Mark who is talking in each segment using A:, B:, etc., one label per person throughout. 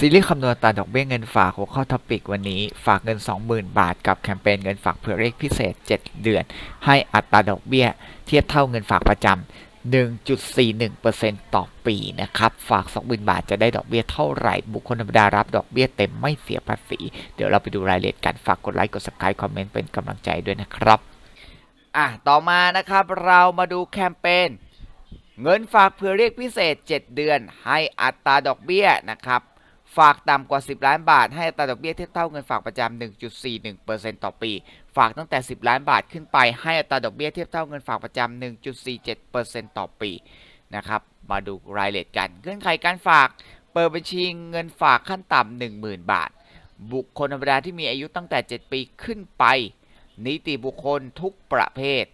A: ซีรีส์คำนวณอัตาดอกเบี้ยเงินฝากหัวข้อท็อปิกวันนี้ ฝากเงิน 20,000 บาทกับแคมเปญเงินฝากเผื่อเรียกพิเศษ 7 เดือน ให้อัตราดอกเบี้ย เทียบเท่าเงินฝากประจำ 1.41%ต่อปีนะครับ ฝาก 20,000 บาทจะได้ดอกเบี้ยเท่าไหร่ บุคคลธรรมดารับดอกเบี้ยเต็มไม่เสียภาษี เดี๋ยวเราไปดูรายละเอียดกัน ฝากกดไลค์ กด subscribe คอมเมนต์เป็นกำลังใจด้วยนะครับ อะ ต่อมานะครับ เรามาดูแคมเปญเงินฝากเผื่อเรียกพิเศษ 7 เดือน ให้อัตราดอกเบี้ยนะครับ ฝากต่ำกว่า 10 ล้านบาท ให้อัตราดอกเบี้ยเทียบเท่าเงินฝากประจำ 1.41%ต่อปี ฝากตั้งแต่ 10 ล้านบาทขึ้นไป ให้อัตราดอกเบี้ยเทียบเท่าเงินฝากประจำ 1.47%ต่อปีนะครับ มาดูรายละเอียดกันเงื่อนไขการฝากเปิดบัญชีเงินฝากขั้นต่ำ10,000 บาท บุคคลธรรมดาที่มีอายุตั้งแต่ 7 ปีขึ้นไป นิติบุคคลทุกประเภท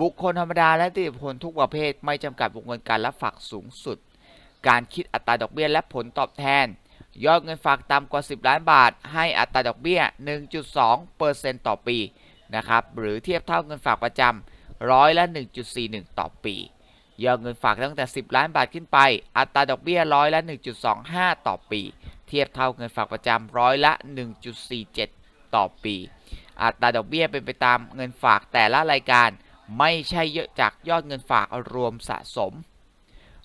A: บุคคลธรรมดาและนิติบุคคลทุกประเภท ไม่จำกัดวงเงินการรับฝากสูงสุด การคิดอัตราดอกเบี้ยและผลตอบแทน ยอดเงินฝากต่ำกว่า 10 ล้านบาท ให้อัตราดอกเบี้ย 1.2%ต่อปีนะครับหรือเทียบเท่าเงินฝากประจำร้อยละ 1.41 ต่อปี ยอดเงินฝากตั้งแต่ 10 ล้านบาทขึ้นไป อัตราดอกเบี้ยร้อยละ 1.25 ต่อปี เทียบเท่าเงินฝากประจำร้อยละ 1.47 ต่อปี อัตราดอกเบี้ยเป็นไปตามเงินฝากแต่ละรายการ ไม่ใช่เยอะจากยอดเงินฝากรวมสะสม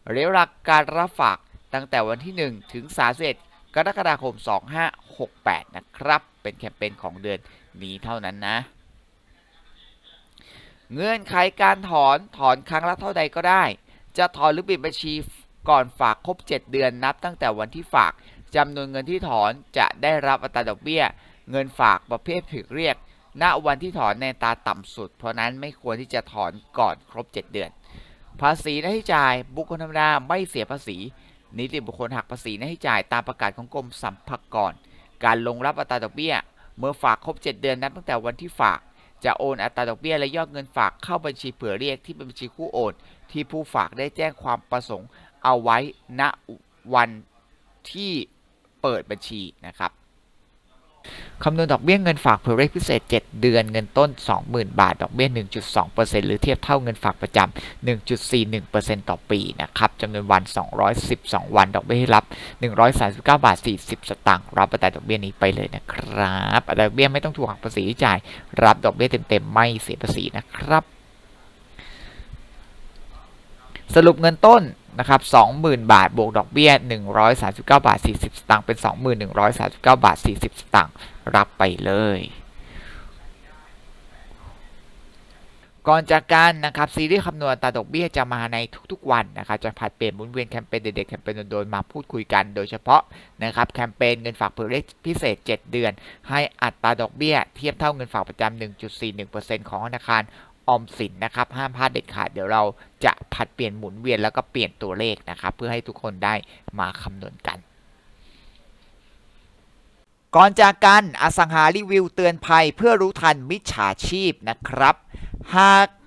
A: เระยะเวลาการรับฝากตั้งแต่วันที่ 1 ถึง31 กรกฎาคม 2568 นะครับ เป็นแคมเปญของเดือนนี้เท่านั้นนะ เงื่อนไขการถอนถอนครั้งละเท่าใดก็ได้ จะถอนหรือปิดบัญชีก่อนฝากครบ 7 เดือนนับตั้งแต่วันที่ฝากจำนวนเงินที่ถอนจะได้รับอัตราดอกเบี้ย เงินฝากประเภทถึกเรียก ณวันที่ถอนในตาต่ำสุด เพราะนั้นไม่ควรที่จะถอนก่อนครบ 7 เดือน ภาษีหน้าที่จ่ายบุคคลธรรมดาไม่เสียภาษี นิติบุคคลหักภาษีหน้าที่จ่ายตามประกาศของกรมสรรพากร การลงรับอัตราดอกเบี้ย เมื่อฝากครบ 7 เดือนนับตั้งแต่วันที่ฝาก จะโอนอัตราดอกเบี้ยและยอดเงินฝากเข้าบัญชีเผื่อเรียกที่เป็นบัญชีคู่โอน ที่ผู้ฝากได้แจ้งความประสงค์เอาไว้ณวันที่เปิดบัญชีนะครับ คำนวณดอกเบี้ยเงินฝากเผื่อเรียกพิเศษ 7 เดือนเงินต้น 20,000 บาท ดอกเบี้ย 1.2%หรือเทียบเท่าเงินฝากประจำ 1.41%ต่อปีนะครับจำนวนวัน 212 วัน ดอกเบี้ยให้รับ 139 บาท 40 สตางค์รับอัตราดอกเบี้ยนี้ไปเลยนะครับอัตราดอกเบี้ยไม่ต้องถูกหักภาษีที่จ่าย รับดอกเบี้ยเต็มๆไม่เสียภาษีนะครับ สรุปเงินต้นนะครับ20,000 บาท บวกดอกเบี้ย 139 บาท 40 สตางค์ เป็น 2139 บาท 40 สตางค์ รับไปเลย ก่อนจากกันนะครับ ซีรีส์คำนวณตาดอกเบี้ยจะมาในทุกๆวันนะครับ จะผัดเปลี่ยนหมุนเวียนแคมเปญเด็ดๆแคมเปญโดนๆ มาพูดคุยกัน โดยเฉพาะนะครับแคมเปญเงินฝากเผื่อเล็กพิเศษ 7 เดือน ให้อัตราดอกเบี้ย เทียบเท่าเงินฝากประจำ1.41%ของธนาคาร ออมสินนะครับห้ามพลาดเด็ดขาดเดี๋ยวเราจะผัดเปลี่ยนหมุนเวียนแล้วก็เปลี่ยนตัวเลขนะครับ เพื่อให้ทุกคนได้มาคำนวณกัน ก่อนจากกันอสังหารีวิวเตือนภัยเพื่อรู้ทันมิจฉาชีพนะครับ หาก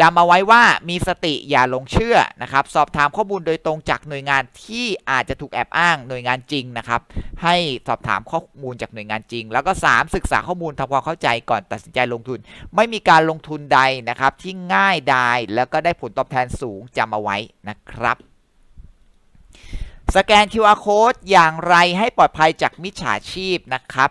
A: จำเอาไว้ว่ามีสติอย่าหลงเชื่อนะครับ สอบถามข้อมูลโดยตรงจากหน่วยงานที่อาจจะถูกแอบอ้างหน่วยงานจริงนะครับ ให้สอบถามข้อมูลจากหน่วยงานจริง แล้วก็ 3 ศึกษาข้อมูลทำความเข้าใจก่อนตัดสินใจลงทุน ไม่มีการลงทุนใดนะครับที่ง่ายดายแล้วก็ได้ผลตอบแทนสูงจำเอาไว้นะครับ สแกน QR code อย่างไรให้ปลอดภัยจากมิจฉาชีพนะครับ